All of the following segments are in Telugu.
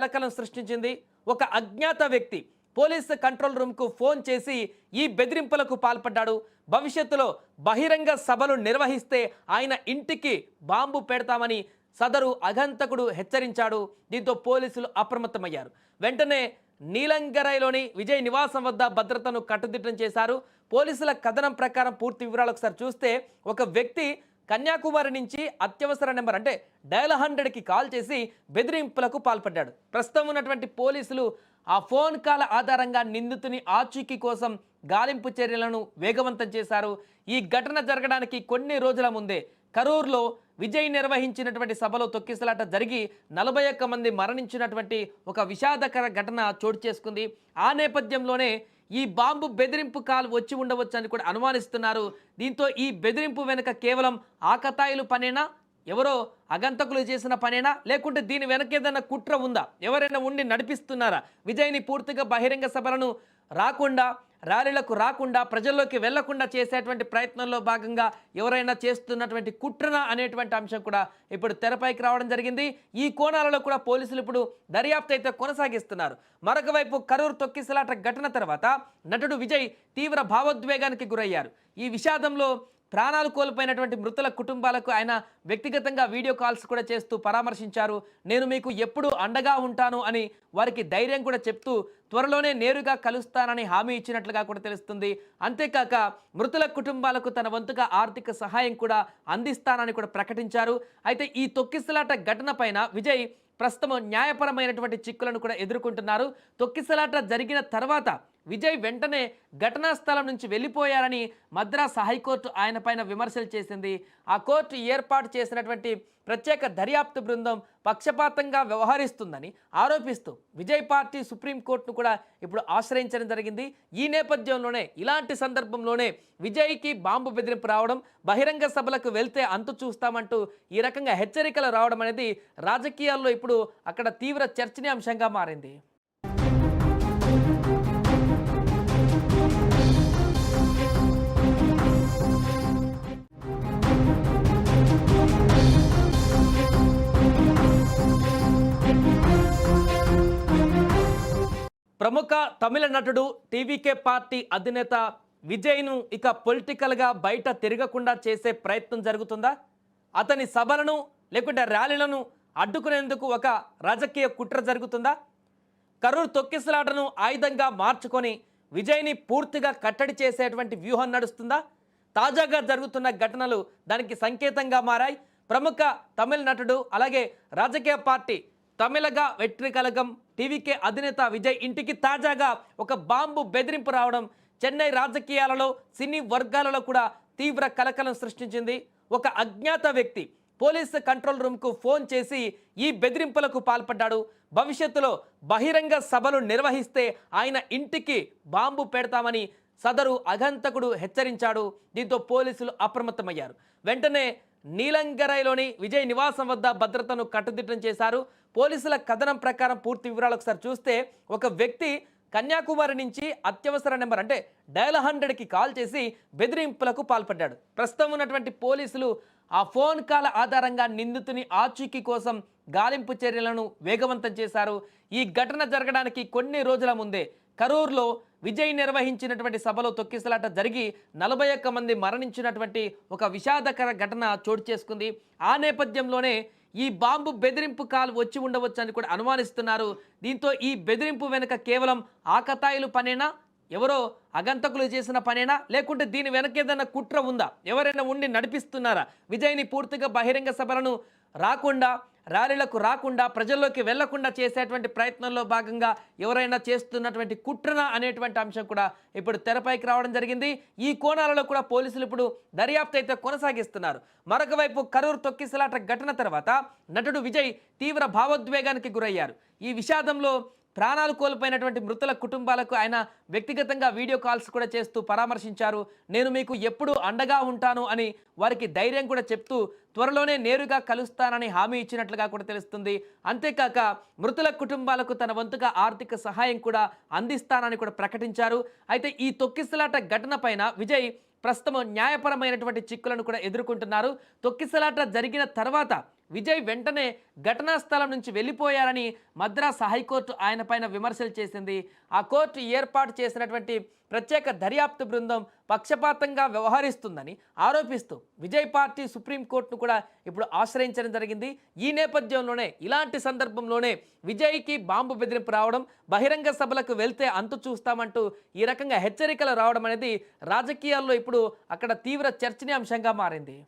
కలకలం సృష్టించింది. ఒక అజ్ఞాత వ్యక్తి పోలీసు కంట్రోల్ రూమ్కు ఫోన్ చేసి ఈ బెదిరింపులకు పాల్పడ్డాడు. భవిష్యత్తులో బహిరంగ సభలు నిర్వహిస్తే ఆయన ఇంటికి బాంబు పెడతామని సదరు అగంతకుడు హెచ్చరించాడు. దీంతో పోలీసులు అప్రమత్తమయ్యారు. వెంటనే నీలంగరైలోని విజయ్ నివాసం వద్ద భద్రతను కట్టుదిట్టం చేశారు. పోలీసుల కథనం ప్రకారం పూర్తి వివరాలు ఒకసారి చూస్తే ఒక వ్యక్తి కన్యాకుమారి నుంచి అత్యవసర నెంబర్ అంటే డయల్ హండ్రెడ్కి కాల్ చేసి బెదిరింపులకు పాల్పడ్డాడు. ప్రస్తుతం ఉన్నటువంటి పోలీసులు ఆ ఫోన్ కాల్ ఆధారంగా నిందితుని ఆచూకీ కోసం గాలింపు చర్యలను వేగవంతం చేశారు. ఈ ఘటన జరగడానికి కొన్ని రోజుల ముందే కరూర్లో విజయ్ నిర్వహించినటువంటి సభలో తొక్కిసలాట జరిగి నలభై ఒక్క మంది మరణించినటువంటి ఒక విషాదకర ఘటన చోటు చేసుకుంది. ఆ నేపథ్యంలోనే ఈ బాంబు బెదిరింపు కాల్ వచ్చి ఉండవచ్చు అని కూడా అనుమానిస్తున్నారు. దీంతో ఈ బెదిరింపు వెనుక కేవలం ఆకతాయిలు పనేనా? ఎవరో అగంతకులు చేసిన పనేనా? లేకుంటే దీని వెనక ఏదైనా కుట్ర ఉందా? ఎవరైనా ఉండి నడిపిస్తున్నారా? విజయ్ని పూర్తిగా బహిరంగ సభలను రాకుండా ర్యాలీలకు రాకుండా ప్రజల్లోకి వెళ్ళకుండా చేసేటువంటి ప్రయత్నంలో భాగంగా ఎవరైనా చేస్తున్నటువంటి కుట్రన అనేటువంటి అంశం కూడా ఇప్పుడు తెరపైకి రావడం జరిగింది. ఈ కోణాలలో కూడా పోలీసులు ఇప్పుడు దర్యాప్తు అయితే కొనసాగిస్తున్నారు. మరొక వైపు కరూరు తొక్కిసలాట ఘటన తర్వాత నటుడు విజయ్ తీవ్ర భావోద్వేగానికి గురయ్యారు. ఈ విషాదంలో ప్రాణాలు కోల్పోయినటువంటి మృతుల కుటుంబాలకు ఆయన వ్యక్తిగతంగా వీడియో కాల్స్ కూడా చేస్తూ పరామర్శించారు. నేను మీకు ఎప్పుడు అండగా ఉంటాను అని వారికి ధైర్యం కూడా చెప్తూ త్వరలోనే నేరుగా కలుస్తానని హామీ ఇచ్చినట్లుగా కూడా తెలుస్తుంది. అంతేకాక మృతుల కుటుంబాలకు తన వంతుగా ఆర్థిక సహాయం కూడా అందిస్తానని కూడా ప్రకటించారు. అయితే ఈ తొక్కిసలాట ఘటన పైన విజయ్ ప్రస్తుతం న్యాయపరమైనటువంటి చిక్కులను కూడా ఎదుర్కొంటున్నారు. తొక్కిసలాట జరిగిన తర్వాత విజయ్ వెంటనే ఘటనా స్థలం నుంచి వెళ్ళిపోయారని మద్రాస్ హైకోర్టు ఆయన పైన విమర్శలు చేసింది. ఆ కోర్టు ఏర్పాటు చేసినటువంటి ప్రత్యేక దర్యాప్తు బృందం పక్షపాతంగా వ్యవహరిస్తుందని ఆరోపిస్తూ విజయ్ పార్టీ సుప్రీంకోర్టును కూడా ఇప్పుడు ఆశ్రయించడం జరిగింది. ఈ నేపథ్యంలోనే ఇలాంటి సందర్భంలోనే విజయ్కి బాంబు బెదిరింపు రావడం బహిరంగ సభలకు వెళ్తే అంతు చూస్తామంటూ ఈ రకంగా హెచ్చరికలు రావడం అనేది రాజకీయాల్లో ఇప్పుడు అక్కడ తీవ్ర చర్చనీయాంశంగా మారింది. ప్రముఖ తమిళ నటుడు టీవీకే పార్టీ అధినేత విజయ్ను ఇక పొలిటికల్గా బయట తిరగకుండా చేసే ప్రయత్నం జరుగుతుందా? అతని సభలను లేకుంటే ర్యాలీలను అడ్డుకునేందుకు ఒక రాజకీయ కుట్ర జరుగుతుందా? కరూరు తొక్కిసలాటను ఆయుధంగా మార్చుకొని విజయ్ని పూర్తిగా కట్టడి చేసేటువంటి వ్యూహం నడుస్తుందా? తాజాగా జరుగుతున్న ఘటనలు దానికి సంకేతంగా మారాయి. ప్రముఖ తమిళ నటుడు అలాగే రాజకీయ పార్టీ తమిళగా వెట్రికలకం టీవీకే అధినేత విజయ్ ఇంటికి తాజాగా ఒక బాంబు బెదిరింపు రావడం చెన్నై రాజకీయాలలో సినీ వర్గాలలో కూడా తీవ్ర కలకలం సృష్టించింది. ఒక అజ్ఞాత వ్యక్తి పోలీసు కంట్రోల్ రూమ్కు ఫోన్ చేసి ఈ బెదిరింపులకు పాల్పడ్డాడు. భవిష్యత్తులో బహిరంగ సభలు నిర్వహిస్తే ఆయన ఇంటికి బాంబు పెడతామని సదరు అగంతకుడు హెచ్చరించాడు. దీంతో పోలీసులు అప్రమత్తమయ్యారు. వెంటనే నీలంగరైలోని విజయ్ నివాసం వద్ద భద్రతను కట్టుదిట్టం చేశారు. పోలీసుల కథనం ప్రకారం పూర్తి వివరాలు ఒకసారి చూస్తే ఒక వ్యక్తి కన్యాకుమారి నుంచి అత్యవసర నెంబర్ అంటే డయల్ హండ్రెడ్కి కాల్ చేసి బెదిరింపులకు పాల్పడ్డాడు. ప్రస్తుతం ఉన్నటువంటి పోలీసులు ఆ ఫోన్ కాల్ ఆధారంగా నిందితుని ఆచూకీ కోసం గాలింపు చర్యలను వేగవంతం చేశారు. ఈ ఘటన జరగడానికి కొన్ని రోజుల ముందే కరూర్లో విజయ్ నిర్వహించినటువంటి సభలో తొక్కిసలాట జరిగి నలభై ఒక్క మంది మరణించినటువంటి ఒక విషాదకర ఘటన చోటు చేసుకుంది. ఆ నేపథ్యంలోనే ఈ బాంబు బెదిరింపు కాల్ వచ్చి ఉండవచ్చు అని కూడా అనుమానిస్తున్నారు. దీంతో ఈ బెదిరింపు వెనుక కేవలం ఆకతాయిలు పనేనా? ఎవరో అగంతకులు చేసిన పనేనా? లేకుంటే దీని వెనక ఏదైనా కుట్ర ఉందా? ఎవరైనా ఉండి నడిపిస్తున్నారా? విజయ్ని పూర్తిగా బహిరంగ సభలను రాకుండా ర్యాలీలకు రాకుండా ప్రజల్లోకి వెళ్ళకుండా చేసేటువంటి ప్రయత్నంలో భాగంగా ఎవరైనా చేస్తున్నటువంటి కుట్రన అనేటువంటి అంశం కూడా ఇప్పుడు తెరపైకి రావడం జరిగింది. ఈ కోణాలలో కూడా పోలీసులు ఇప్పుడు దర్యాప్తు అయితే కొనసాగిస్తున్నారు. మరొక వైపు కరూరు తొక్కిసలాట ఘటన తర్వాత నటుడు విజయ్ తీవ్ర భావోద్వేగానికి గురయ్యారు. ఈ విషాదంలో ప్రాణాలు కోల్పోయినటువంటి మృతుల కుటుంబాలకు ఆయన వ్యక్తిగతంగా వీడియో కాల్స్ కూడా చేస్తూ పరామర్శించారు. నేను మీకు ఎప్పుడు అండగా ఉంటాను అని వారికి ధైర్యం కూడా చెప్తూ త్వరలోనే నేరుగా కలుస్తానని హామీ ఇచ్చినట్లుగా కూడా తెలుస్తుంది. అంతేకాక మృతుల కుటుంబాలకు తన వంతుగా ఆర్థిక సహాయం కూడా అందిస్తానని కూడా ప్రకటించారు. అయితే ఈ తొక్కిసలాట ఘటన పైన విజయ్ ప్రస్తుతం న్యాయపరమైనటువంటి చిక్కులను కూడా ఎదుర్కొంటున్నారు. తొక్కిసలాట జరిగిన తర్వాత విజయ్ వెంటనే ఘటనా స్థలం నుంచి వెళ్ళిపోయారని మద్రాస్ హైకోర్టు ఆయన పైన విమర్శలు చేసింది. ఆ కోర్టు ఏర్పాటు చేసినటువంటి ప్రత్యేక దర్యాప్తు బృందం పక్షపాతంగా వ్యవహరిస్తుందని ఆరోపిస్తూ విజయ్ పార్టీ సుప్రీంకోర్టును కూడా ఇప్పుడు ఆశ్రయించడం జరిగింది. ఈ నేపథ్యంలోనే ఇలాంటి సందర్భంలోనే విజయ్కి బాంబు బెదిరింపు రావడం బహిరంగ సభలకు వెళ్తే అంతు చూస్తామంటూ ఈ రకంగా హెచ్చరికలు రావడం అనేది రాజకీయాల్లో ఇప్పుడు అక్కడ తీవ్ర చర్చనీయాంశంగా మారింది.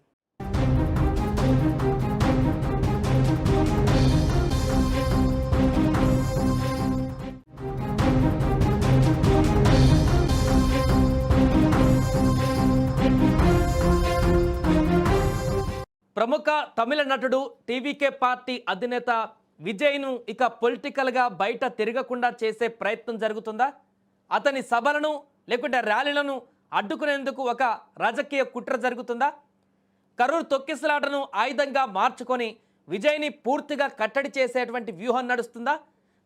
ప్రముఖ తమిళ నటుడు టీవీకే పార్టీ అధినేత విజయ్ను ఇక పొలిటికల్గా బయట తిరగకుండా చేసే ప్రయత్నం జరుగుతుందా? అతని సభలను లేకుంటే ర్యాలీలను అడ్డుకునేందుకు ఒక రాజకీయ కుట్ర జరుగుతుందా? కరూరు తొక్కిసలాటను ఆయుధంగా మార్చుకొని విజయ్ని పూర్తిగా కట్టడి చేసేటువంటి వ్యూహం నడుస్తుందా?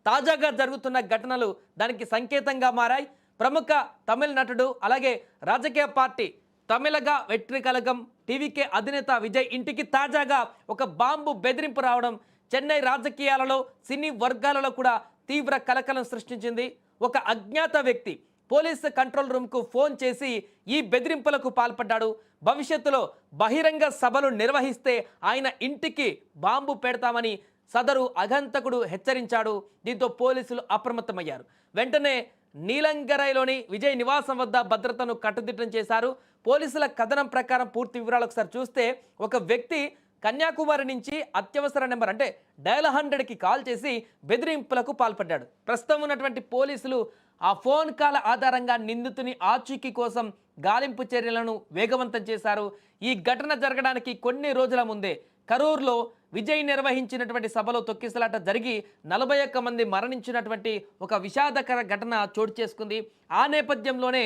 తాజాగా జరుగుతున్న ఘటనలు దానికి సంకేతంగా మారాయి. ప్రముఖ తమిళ నటుడు అలాగే రాజకీయ పార్టీ తమిళగా వెట్రి కలగం టీవీకే అధినేత విజయ్ ఇంటికి తాజాగా ఒక బాంబు బెదిరింపు రావడం చెన్నై రాజకీయాలలో సినీ వర్గాలలో కూడా తీవ్ర కలకలం సృష్టించింది. ఒక అజ్ఞాత వ్యక్తి పోలీసు కంట్రోల్ రూమ్కు ఫోన్ చేసి ఈ బెదిరింపులకు పాల్పడ్డాడు. భవిష్యత్తులో బహిరంగ సభలు నిర్వహిస్తే ఆయన ఇంటికి బాంబు పెడతామని సదరు అగంతకుడు హెచ్చరించాడు. దీంతో పోలీసులు అప్రమత్తమయ్యారు. వెంటనే నీలంగరైలోని విజయ్ నివాసం వద్ద భద్రతను కట్టుదిట్టం చేశారు. పోలీసుల కథనం ప్రకారం పూర్తి వివరాలు ఒకసారి చూస్తే ఒక వ్యక్తి కన్యాకుమారి నుంచి అత్యవసర నెంబర్ అంటే డయల్ హండ్రెడ్కి కాల్ చేసి బెదిరింపులకు పాల్పడ్డాడు. ప్రస్తుతం ఉన్నటువంటి పోలీసులు ఆ ఫోన్ కాల్ ఆధారంగా నిందితుని ఆచూకీ కోసం గాలింపు చర్యలను వేగవంతం చేశారు. ఈ ఘటన జరగడానికి కొన్ని రోజుల ముందే కరూర్లో విజయ్ నిర్వహించినటువంటి సభలో తొక్కిసలాట జరిగి నలభై ఒక్క మంది మరణించినటువంటి ఒక విషాదకర ఘటన చోటు చేసుకుంది. ఆ నేపథ్యంలోనే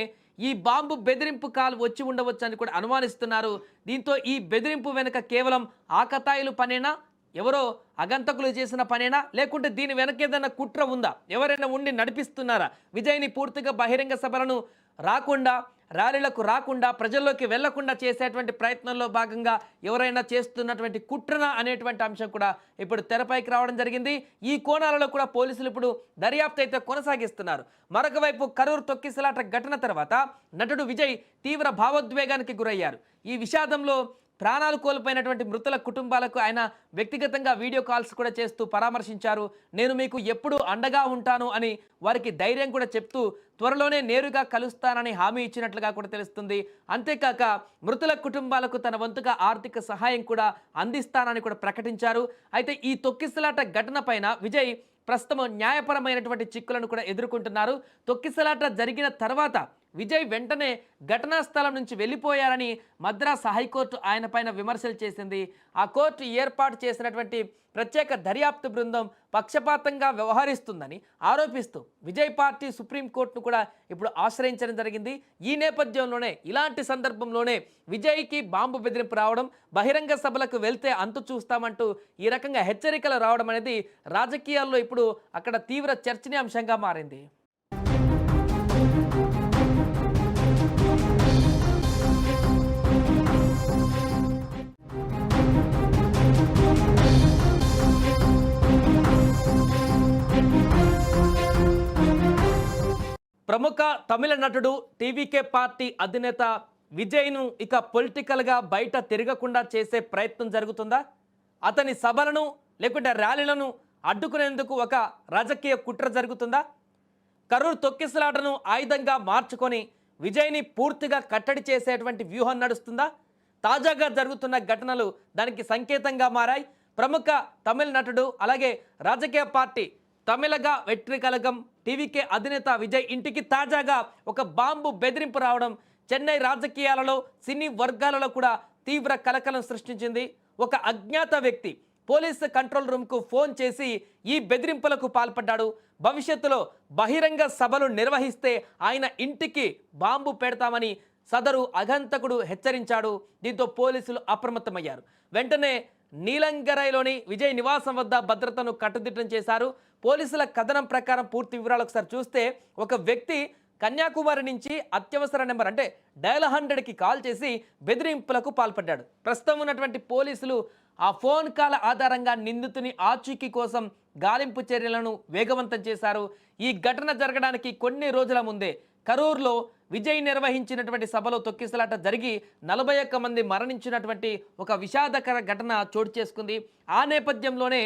ఈ బాంబు బెదిరింపు కాల్ వచ్చి ఉండవచ్చు అని కూడా అనుమానిస్తున్నారు. దీంతో ఈ బెదిరింపు వెనుక కేవలం ఆకతాయిలు పనేనా? ఎవరో అగంతకులు చేసిన పనేనా? లేకుంటే దీని వెనక ఏదైనా కుట్ర ఉందా? ఎవరైనా ఉండి నడిపిస్తున్నారా? విజయ్ని పూర్తిగా బహిరంగ సభలను రాకుండా ర్యాలీలకు రాకుండా ప్రజల్లోకి వెళ్ళకుండా చేసేటువంటి ప్రయత్నంలో భాగంగా ఎవరైనా చేస్తున్నటువంటి కుట్రన అనేటువంటి అంశం కూడా ఇప్పుడు తెరపైకి రావడం జరిగింది. ఈ కోణాలలో కూడా పోలీసులు ఇప్పుడు దర్యాప్తు అయితే కొనసాగిస్తున్నారు. మరొక వైపు కరూరు తొక్కిసలాట ఘటన తర్వాత నటుడు విజయ్ తీవ్ర భావోద్వేగానికి గురయ్యారు. ఈ విషాదంలో ప్రాణాలు కోల్పోయినటువంటి మృతుల కుటుంబాలకు ఆయన వ్యక్తిగతంగా వీడియో కాల్స్ కూడా చేస్తూ పరామర్శించారు. నేను మీకు ఎప్పుడూ అండగా ఉంటాను అని వారికి ధైర్యం కూడా చెప్తూ త్వరలోనే నేరుగా కలుస్తానని హామీ ఇచ్చినట్లుగా కూడా తెలుస్తుంది. అంతేకాక మృతుల కుటుంబాలకు తన వంతుగా ఆర్థిక సహాయం కూడా అందిస్తానని కూడా ప్రకటించారు. అయితే ఈ తొక్కిసలాట ఘటన పైన విజయ్ ప్రస్తుతం న్యాయపరమైనటువంటి చిక్కులను కూడా ఎదుర్కొంటున్నారు. తొక్కిసలాట జరిగిన తర్వాత విజయ్ వెంటనే ఘటనా స్థలం నుంచి వెళ్ళిపోయారని మద్రాస్ హైకోర్టు ఆయన పైన విమర్శలు చేసింది. ఆ కోర్టు ఏర్పాటు చేసినటువంటి ప్రత్యేక దర్యాప్తు బృందం పక్షపాతంగా వ్యవహరిస్తుందని ఆరోపిస్తూ విజయ్ పార్టీ సుప్రీంకోర్టును కూడా ఇప్పుడు ఆశ్రయించడం జరిగింది. ఈ నేపథ్యంలోనే ఇలాంటి సందర్భంలోనే విజయ్కి బాంబు బెదిరింపు రావడం బహిరంగ సభలకు వెళ్తే అంతు చూస్తామంటూ ఈ రకంగా హెచ్చరికలు రావడం అనేది రాజకీయాల్లో ఇప్పుడు అక్కడ తీవ్ర చర్చనీయాంశంగా మారింది. ప్రముఖ తమిళ నటుడు టీవీకే పార్టీ అధినేత విజయ్ను ఇక పొలిటికల్గా బయట తిరగకుండా చేసే ప్రయత్నం జరుగుతుందా? అతని సభలను లేకుంటే ర్యాలీలను అడ్డుకునేందుకు ఒక రాజకీయ కుట్ర జరుగుతుందా? కరూరు తొక్కిసలాటను ఆయుధంగా మార్చుకొని విజయ్ని పూర్తిగా కట్టడి చేసేటువంటి వ్యూహం నడుస్తుందా? తాజాగా జరుగుతున్న ఘటనలు దానికి సంకేతంగా మారాయి. ప్రముఖ తమిళ నటుడు అలాగే రాజకీయ పార్టీ తమిళగా వెట్రి కలగం టీవీకే అధినేత విజయ్ ఇంటికి తాజాగా ఒక బాంబు బెదిరింపు రావడం చెన్నై రాజకీయాలలో సినీ వర్గాలలో కూడా తీవ్ర కలకలం సృష్టించింది. ఒక అజ్ఞాత వ్యక్తి పోలీసు కంట్రోల్ రూమ్కు ఫోన్ చేసి ఈ బెదిరింపులకు పాల్పడ్డాడు. భవిష్యత్తులో బహిరంగ సభలు నిర్వహిస్తే ఆయన ఇంటికి బాంబు పెడతామని సదరు అగంతకుడు హెచ్చరించాడు. దీంతో పోలీసులు అప్రమత్తమయ్యారు. వెంటనే నీలంగరైలోని విజయ్ నివాసం వద్ద భద్రతను కట్టుదిట్టం చేశారు. పోలీసుల కథనం ప్రకారం పూర్తి వివరాలు ఒకసారి చూస్తే ఒక వ్యక్తి కన్యాకుమారి నుంచి అత్యవసర నెంబర్ అంటే డయల్ హండ్రెడ్కి కాల్ చేసి బెదిరింపులకు పాల్పడ్డాడు. ప్రస్తుతం ఉన్నటువంటి పోలీసులు ఆ ఫోన్ కాల్ ఆధారంగా నిందితుని ఆచూకీ కోసం గాలింపు చర్యలను వేగవంతం చేశారు. ఈ ఘటన జరగడానికి కొన్ని రోజుల ముందే కరూర్లో విజయ్ నిర్వహించినటువంటి సభలో తొక్కిసలాట జరిగి నలభై ఒక్క మంది మరణించినటువంటి ఒక విషాదకర ఘటన చోటు చేసుకుంది. ఆ నేపథ్యంలోనే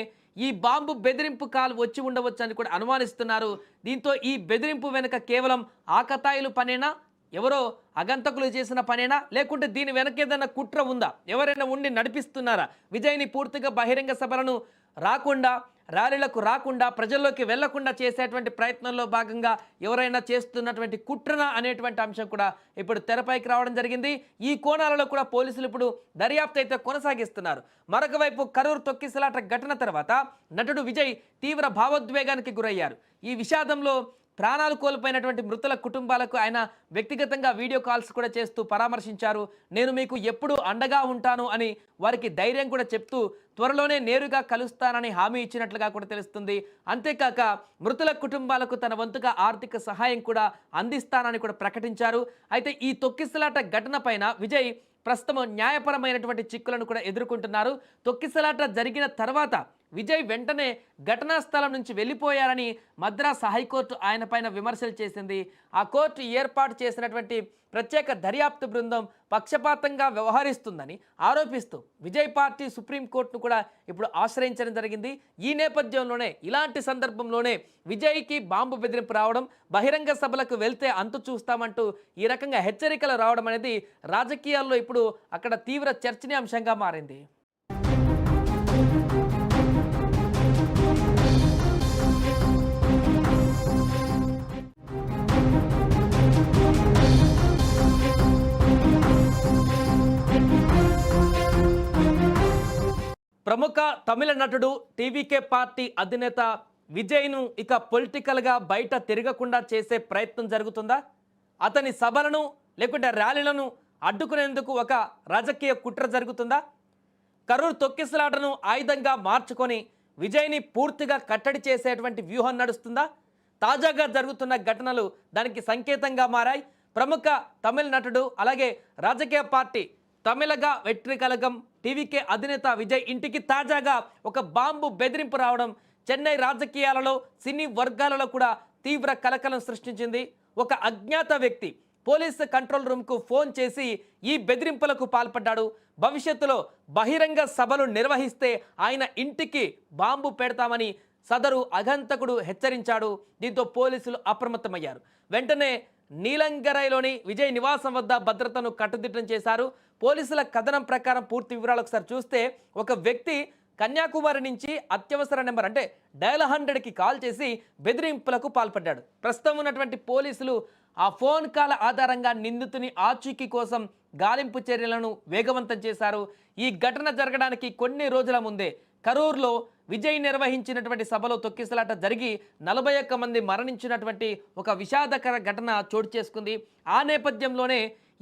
ఈ బాంబు బెదిరింపు కాల్ వచ్చి ఉండవచ్చు అని కూడా అనుమానిస్తున్నారు. దీంతో ఈ బెదిరింపు వెనుక కేవలం ఆకతాయిలు పనేనా? ఎవరో అగంతకులు చేసిన పనేనా? లేకుంటే దీని వెనక ఏదైనా కుట్ర ఉందా? ఎవరైనా ఉండి నడిపిస్తున్నారా? విజయ్ని పూర్తిగా బహిరంగ సభలను రాకుండా ర్యాలీలకు రాకుండా ప్రజల్లోకి వెళ్ళకుండా చేసేటువంటి ప్రయత్నంలో భాగంగా ఎవరైనా చేస్తున్నటువంటి కుట్రన అనేటువంటి అంశం కూడా ఇప్పుడు తెరపైకి రావడం జరిగింది. ఈ కోణాలలో కూడా పోలీసులు ఇప్పుడు దర్యాప్తు అయితే కొనసాగిస్తున్నారు. మరొక వైపు కరూరు తొక్కిసలాట ఘటన తర్వాత నటుడు విజయ్ తీవ్ర భావోద్వేగానికి గురయ్యారు. ఈ విషాదంలో ప్రాణాలు కోల్పోయినటువంటి మృతుల కుటుంబాలకు ఆయన వ్యక్తిగతంగా వీడియో కాల్స్ కూడా చేస్తూ పరామర్శించారు. నేను మీకు ఎప్పుడు అండగా ఉంటాను అని వారికి ధైర్యం కూడా చెప్తూ త్వరలోనే నేరుగా కలుస్తానని హామీ ఇచ్చినట్లుగా కూడా తెలుస్తుంది. అంతేకాక మృతుల కుటుంబాలకు తన వంతుగా ఆర్థిక సహాయం కూడా అందిస్తానని కూడా ప్రకటించారు. అయితే ఈ తొక్కిసలాట ఘటన పైన విజయ్ ప్రస్తుతం న్యాయపరమైనటువంటి చిక్కులను కూడా ఎదుర్కొంటున్నారు. తొక్కిసలాట జరిగిన తర్వాత విజయ్ వెంటనే ఘటనా స్థలం నుంచి వెళ్ళిపోయారని మద్రాస్ హైకోర్టు ఆయన పైన విమర్శలు చేసింది. ఆ కోర్టు ఏర్పాటు చేసినటువంటి ప్రత్యేక దర్యాప్తు బృందం పక్షపాతంగా వ్యవహరిస్తుందని ఆరోపిస్తూ విజయ్ పార్టీ సుప్రీంకోర్టును కూడా ఇప్పుడు ఆశ్రయించడం జరిగింది. ఈ నేపథ్యంలోనే ఇలాంటి సందర్భంలోనే విజయ్కి బాంబు బెదిరింపు రావడం బహిరంగ సభలకు వెళ్తే అంతు చూస్తామంటూ ఈ రకంగా హెచ్చరికలు రావడం అనేది రాజకీయాల్లో ఇప్పుడు అక్కడ తీవ్ర చర్చనీయాంశంగా మారింది. ప్రముఖ తమిళ నటుడు టీవీకే పార్టీ అధినేత విజయ్ను ఇక పొలిటికల్గా బయట తిరగకుండా చేసే ప్రయత్నం జరుగుతుందా? అతని సభలను లేకుంటే ర్యాలీలను అడ్డుకునేందుకు ఒక రాజకీయ కుట్ర జరుగుతుందా? కరూరు తొక్కిసలాటను ఆయుధంగా మార్చుకొని విజయ్ని పూర్తిగా కట్టడి చేసేటువంటి వ్యూహం నడుస్తుందా? తాజాగా జరుగుతున్న ఘటనలు దానికి సంకేతంగా మారాయి. ప్రముఖ తమిళ నటుడు అలాగే రాజకీయ పార్టీ తమిళగా వెట్రి కలగం టీవీకే అధినేత విజయ్ ఇంటికి తాజాగా ఒక బాంబు బెదిరింపు రావడం చెన్నై రాజకీయాలలో సినీ వర్గాలలో కూడా తీవ్ర కలకలం సృష్టించింది. ఒక అజ్ఞాత వ్యక్తి పోలీసు కంట్రోల్ రూమ్కు ఫోన్ చేసి ఈ బెదిరింపులకు పాల్పడ్డాడు. భవిష్యత్తులో బహిరంగ సభలు నిర్వహిస్తే ఆయన ఇంటికి బాంబు పెడతామని సదరు అగంతకుడు హెచ్చరించాడు. దీంతో పోలీసులు అప్రమత్తమయ్యారు. వెంటనే నీలంగరైలోని విజయ్ నివాసం వద్ద భద్రతను కట్టుదిట్టం చేశారు. పోలీసుల కథనం ప్రకారం పూర్తి వివరాలు ఒకసారి చూస్తే ఒక వ్యక్తి కన్యాకుమారి నుంచి అత్యవసర నెంబర్ అంటే డయల్ హండ్రెడ్కి కాల్ చేసి బెదిరింపులకు పాల్పడ్డాడు. ప్రస్తుతం ఉన్నటువంటి పోలీసులు ఆ ఫోన్ కాల్ ఆధారంగా నిందితుని ఆచూకీ కోసం గాలింపు చర్యలను వేగవంతం చేశారు. ఈ ఘటన జరగడానికి కొన్ని రోజుల ముందే కరూర్లో విజయ్ నిర్వహించినటువంటి సభలో తొక్కిసలాట జరిగి నలభై ఒక్క మంది మరణించినటువంటి ఒక విషాదకర ఘటన చోటు చేసుకుంది. ఆ నేపథ్యంలోనే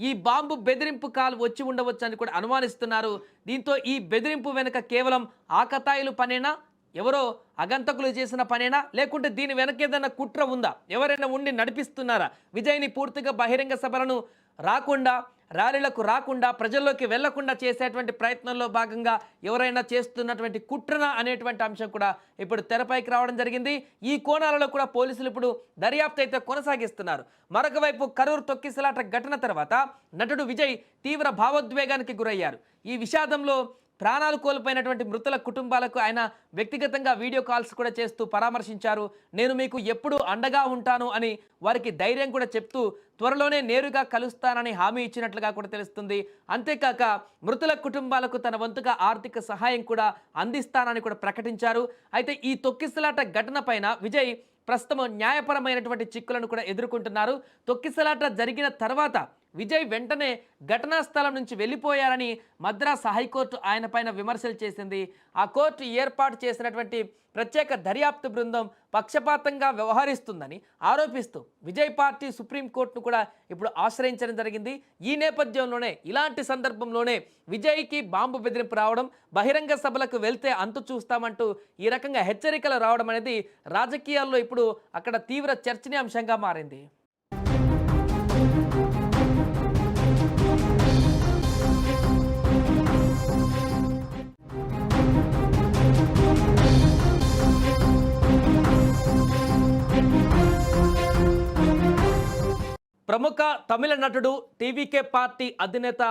ఈ బాంబు బెదిరింపు కాల్ వచ్చి ఉండవచ్చు అని కూడా అనుమానిస్తున్నారు. దీంతో ఈ బెదిరింపు వెనుక కేవలం ఆకతాయిలు పనేనా? ఎవరో అగంతకులు చేసిన పనేనా? లేకుంటే దీని వెనక ఏదైనా కుట్ర ఉందా? ఎవరైనా ఉండి నడిపిస్తున్నారా? విజయ్ని పూర్తిగా బహిరంగ సభలను రాకుండా ర్యాలీలకు రాకుండా ప్రజల్లోకి వెళ్ళకుండా చేసేటువంటి ప్రయత్నంలో భాగంగా ఎవరైనా చేస్తున్నటువంటి కుట్రన అనేటువంటి అంశం కూడా ఇప్పుడు తెరపైకి రావడం జరిగింది. ఈ కోణాలలో కూడా పోలీసులు ఇప్పుడు దర్యాప్తు అయితే కొనసాగిస్తున్నారు. మరొక వైపు కరూరు తొక్కిసలాట ఘటన తర్వాత నటుడు విజయ్ తీవ్ర భావోద్వేగానికి గురయ్యారు. ఈ విషాదంలో ప్రాణాలు కోల్పోయినటువంటి మృతుల కుటుంబాలకు ఆయన వ్యక్తిగతంగా వీడియో కాల్స్ కూడా చేస్తూ పరామర్శించారు. నేను మీకు ఎప్పుడు అండగా ఉంటాను అని వారికి ధైర్యం కూడా చెప్తూ త్వరలోనే నేరుగా కలుస్తానని హామీ ఇచ్చినట్లుగా కూడా తెలుస్తుంది. అంతేకాక మృతుల కుటుంబాలకు తన వంతుగా ఆర్థిక సహాయం కూడా అందిస్తానని కూడా ప్రకటించారు. అయితే ఈ తొక్కిసలాట ఘటన పైన విజయ్ ప్రస్తుతం న్యాయపరమైనటువంటి చిక్కులను కూడా ఎదుర్కొంటున్నారు. తొక్కిసలాట జరిగిన తర్వాత విజయ్ వెంటనే ఘటనా స్థలం నుంచి వెళ్ళిపోయారని మద్రాస్ హైకోర్టు ఆయన పైన విమర్శలు చేసింది. ఆ కోర్టు ఏర్పాటు చేసినటువంటి ప్రత్యేక దర్యాప్తు బృందం పక్షపాతంగా వ్యవహరిస్తుందని ఆరోపిస్తూ విజయ్ పార్టీ సుప్రీంకోర్టును కూడా ఇప్పుడు ఆశ్రయించడం జరిగింది. ఈ నేపథ్యంలోనే ఇలాంటి సందర్భంలోనే విజయ్కి బాంబు బెదిరింపు రావడం బహిరంగ సభలకు వెళ్తే అంతు చూస్తామంటూ ఈ రకంగా హెచ్చరికలు రావడం అనేది రాజకీయాల్లో ఇప్పుడు అక్కడ తీవ్ర చర్చనీయాంశంగా మారింది. ప్రముఖ తమిళ నటుడు టీవీకే పార్టీ అధినేత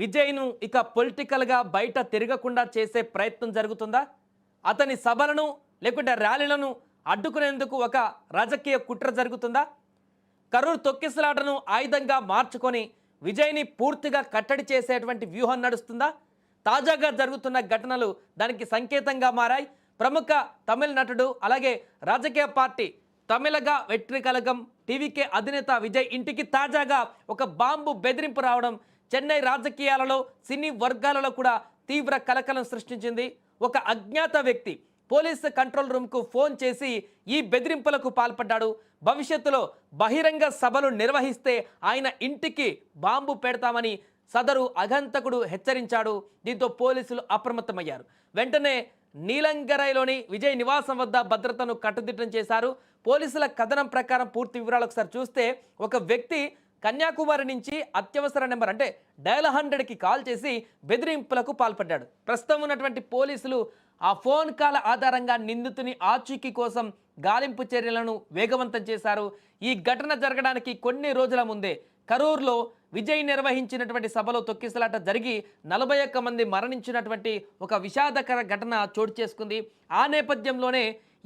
విజయ్ను ఇక పొలిటికల్గా బయట తిరగకుండా చేసే ప్రయత్నం జరుగుతుందా? అతని సభలను లేకుంటే ర్యాలీలను అడ్డుకునేందుకు ఒక రాజకీయ కుట్ర జరుగుతుందా? కరూరు తొక్కిసలాటను ఆయుధంగా మార్చుకొని విజయ్ని పూర్తిగా కట్టడి చేసేటువంటి వ్యూహం నడుస్తుందా? తాజాగా జరుగుతున్న ఘటనలు దానికి సంకేతంగా మారాయి. ప్రముఖ తమిళ నటుడు అలాగే రాజకీయ పార్టీ తమిళగా వెట్రికలగం టీవీకే అధినేత విజయ్ ఇంటికి తాజాగా ఒక బాంబు బెదిరింపు రావడం చెన్నై రాజకీయాలలో సినీ వర్గాలలో కూడా తీవ్ర కలకలం సృష్టించింది. ఒక అజ్ఞాత వ్యక్తి పోలీసు కంట్రోల్ రూమ్కు ఫోన్ చేసి ఈ బెదిరింపులకు పాల్పడ్డాడు. భవిష్యత్తులో బహిరంగ సభలు నిర్వహిస్తే ఆయన ఇంటికి బాంబు పెడతామని సదరు అగంతకుడు హెచ్చరించాడు. దీంతో పోలీసులు అప్రమత్తమయ్యారు. వెంటనే నీలంగరైలోని విజయ్ నివాసం వద్ద భద్రతను కట్టుదిట్టం చేశారు. పోలీసుల కథనం ప్రకారం పూర్తి వివరాలు ఒకసారి చూస్తే ఒక వ్యక్తి కన్యాకుమారి నుంచి అత్యవసర నెంబర్ అంటే డయల్ హండ్రెడ్కి కాల్ చేసి బెదిరింపులకు పాల్పడ్డాడు. ప్రస్తుతం ఉన్నటువంటి పోలీసులు ఆ ఫోన్ కాల్ ఆధారంగా నిందితుని ఆచూకీ కోసం గాలింపు చర్యలను వేగవంతం చేశారు. ఈ ఘటన జరగడానికి కొన్ని రోజుల ముందే కరూర్లో విజయ్ నిర్వహించినటువంటి సభలో తొక్కిసలాట జరిగి నలభై ఒక్క మంది మరణించినటువంటి ఒక విషాదకర ఘటన చోటు చేసుకుంది. ఆ నేపథ్యంలోనే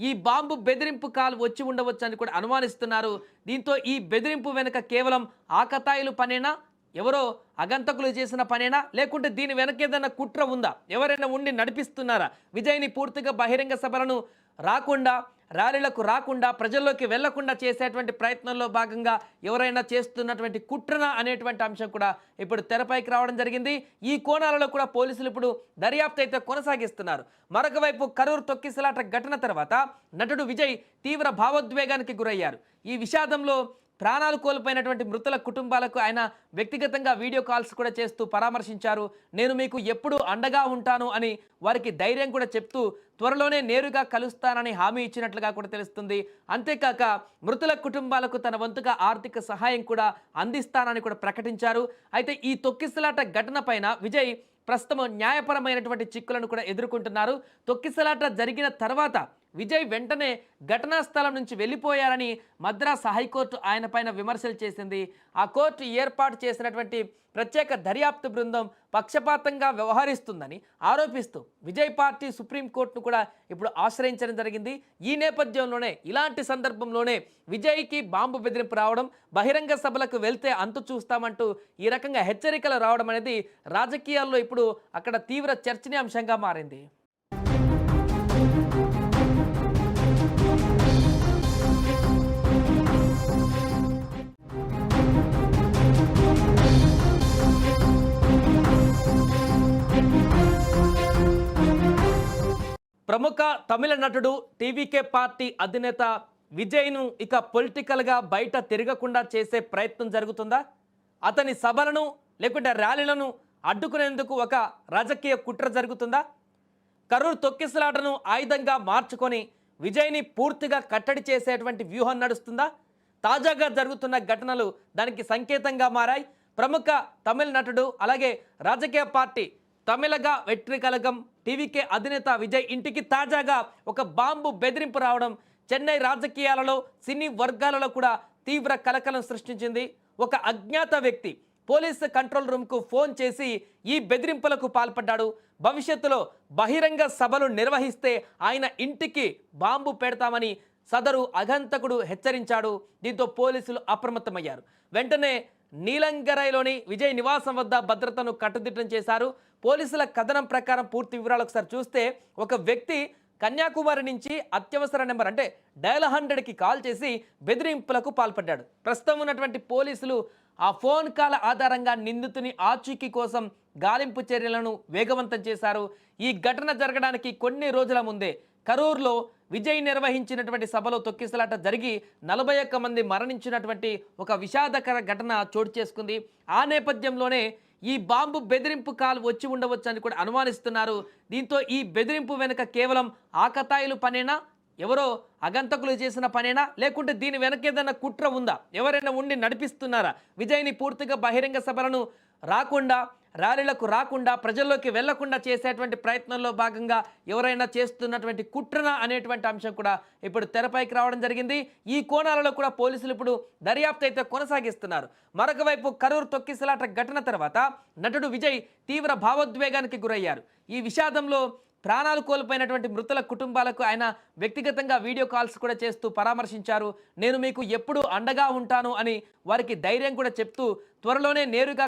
ఈ బాంబు బెదిరింపు కాల్ వచ్చి ఉండవచ్చు అని కూడా అనుమానిస్తున్నారు. దీంతో ఈ బెదిరింపు వెనుక కేవలం ఆకతాయిలు పనేనా? ఎవరో అగంతకులు చేసిన పనేనా? లేకుంటే దీని వెనక ఏదైనా కుట్ర ఉందా? ఎవరైనా ఉండి నడిపిస్తున్నారా? విజయ్ని పూర్తిగా బహిరంగ సభలను రాకుండా ర్యాలీలకు రాకుండా ప్రజల్లోకి వెళ్ళకుండా చేసేటువంటి ప్రయత్నంలో భాగంగా ఎవరైనా చేస్తున్నటువంటి కుట్రన అనేటువంటి అంశం కూడా ఇప్పుడు తెరపైకి రావడం జరిగింది. ఈ కోణాలలో కూడా పోలీసులు ఇప్పుడు దర్యాప్తు అయితే కొనసాగిస్తున్నారు. మరొక వైపు కరూరు తొక్కిసలాట ఘటన తర్వాత నటుడు విజయ్ తీవ్ర భావోద్వేగానికి గురయ్యారు. ఈ విషాదంలో ప్రాణాలు కోల్పోయినటువంటి మృతుల కుటుంబాలకు ఆయన వ్యక్తిగతంగా వీడియో కాల్స్ కూడా చేస్తూ పరామర్శించారు. నేను మీకు ఎప్పుడు అండగా ఉంటాను అని వారికి ధైర్యం కూడా చెప్తూ త్వరలోనే నేరుగా కలుస్తానని హామీ ఇచ్చినట్లుగా కూడా తెలుస్తుంది. అంతేకాక మృతుల కుటుంబాలకు తన వంతుగా ఆర్థిక సహాయం కూడా అందిస్తానని కూడా ప్రకటించారు. అయితే ఈ తొక్కిసలాట ఘటన పైన విజయ్ ప్రస్తుతం న్యాయపరమైనటువంటి చిక్కులను కూడా ఎదుర్కొంటున్నారు. తొక్కిసలాట జరిగిన తర్వాత విజయ్ వెంటనే ఘటనా స్థలం నుంచి వెళ్ళిపోయారని మద్రాస్ హైకోర్టు ఆయన పైన విమర్శలు చేసింది. ఆ కోర్టు ఏర్పాటు చేసినటువంటి ప్రత్యేక దర్యాప్తు బృందం పక్షపాతంగా వ్యవహరిస్తుందని ఆరోపిస్తూ విజయ్ పార్టీ సుప్రీంకోర్టును కూడా ఇప్పుడు ఆశ్రయించడం జరిగింది. ఈ నేపథ్యంలోనే ఇలాంటి సందర్భంలోనే విజయ్కి బాంబు బెదిరింపు రావడం బహిరంగ సభలకు వెళ్తే అంతు చూస్తామంటూ ఈ రకంగా హెచ్చరికలు రావడం అనేది రాజకీయాల్లో ఇప్పుడు అక్కడ తీవ్ర చర్చనీయాంశంగా మారింది. ప్రముఖ తమిళ నటుడు టీవీకే పార్టీ అధినేత విజయ్ను ఇక పొలిటికల్గా బయట తిరగకుండా చేసే ప్రయత్నం జరుగుతుందా? అతని సభలను లేకుంటే ర్యాలీలను అడ్డుకునేందుకు ఒక రాజకీయ కుట్ర జరుగుతుందా? కరూరు తొక్కిసలాటను ఆయుధంగా మార్చుకొని విజయ్ని పూర్తిగా కట్టడి చేసేటువంటి వ్యూహం నడుస్తుందా? తాజాగా జరుగుతున్న ఘటనలు దానికి సంకేతంగా మారాయి. ప్రముఖ తమిళ నటుడు అలాగే రాజకీయ పార్టీ తమిళగా వెట్రికలకం టీవీకే అధినేత విజయ్ ఇంటికి తాజాగా ఒక బాంబు బెదిరింపు రావడం చెన్నై రాజకీయాలలో సినీ వర్గాలలో కూడా తీవ్ర కలకలం సృష్టించింది. ఒక అజ్ఞాత వ్యక్తి పోలీసు కంట్రోల్ రూమ్కు ఫోన్ చేసి ఈ బెదిరింపులకు పాల్పడ్డాడు. భవిష్యత్తులో బహిరంగ సభలు నిర్వహిస్తే ఆయన ఇంటికి బాంబు పెడతామని సదరు అగంతకుడు హెచ్చరించాడు. దీంతో పోలీసులు అప్రమత్తమయ్యారు. వెంటనే నీలంగరైలోని విజయ్ నివాసం వద్ద భద్రతను కట్టుదిట్టం చేశారు. పోలీసుల కథనం ప్రకారం పూర్తి వివరాలు ఒకసారి చూస్తే ఒక వ్యక్తి కన్యాకుమారి నుంచి అత్యవసర నెంబర్ అంటే డయల్ హండ్రెడ్కి కాల్ చేసి బెదిరింపులకు పాల్పడ్డాడు. ప్రస్తుతం ఉన్నటువంటి పోలీసులు ఆ ఫోన్ కాల్ ఆధారంగా నిందితుని ఆచూకీ కోసం గాలింపు చర్యలను వేగవంతం చేశారు. ఈ ఘటన జరగడానికి కొన్ని రోజుల ముందే కరూర్లో విజయ్ నిర్వహించినటువంటి సభలో తొక్కిసలాట జరిగి నలభై ఒక్క మంది మరణించినటువంటి ఒక విషాదకర ఘటన చోటు చేసుకుంది. ఆ నేపథ్యంలోనే ఈ బాంబు బెదిరింపు కాల్ వచ్చి ఉండవచ్చు అని కూడా అనుమానిస్తున్నారు. దీంతో ఈ బెదిరింపు వెనుక కేవలం ఆకతాయిలు పనేనా? ఎవరో అగంతకులు చేసిన పనేనా? లేకుంటే దీని వెనక ఏదైనా కుట్ర ఉందా? ఎవరైనా ఉండి నడిపిస్తున్నారా? విజయ్ని పూర్తిగా బహిరంగ సభలను రాకుండా ర్యాలీలకు రాకుండా ప్రజల్లోకి వెళ్ళకుండా చేసేటువంటి ప్రయత్నంలో భాగంగా ఎవరైనా చేస్తున్నటువంటి కుట్రన అనేటువంటి అంశం కూడా ఇప్పుడు తెరపైకి రావడం జరిగింది. ఈ కోణాలలో కూడా పోలీసులు ఇప్పుడు దర్యాప్తు అయితే కొనసాగిస్తున్నారు. మరొక వైపు కరూరు తొక్కిసలాట ఘటన తర్వాత నటుడు విజయ్ తీవ్ర భావోద్వేగానికి గురయ్యారు. ఈ విషాదంలో ప్రాణాలు కోల్పోయినటువంటి మృతుల కుటుంబాలకు ఆయన వ్యక్తిగతంగా వీడియో కాల్స్ కూడా చేస్తూ పరామర్శించారు. నేను మీకు ఎప్పుడూ అండగా ఉంటాను అని వారికి ధైర్యం కూడా చెప్తూ త్వరలోనే నేరుగా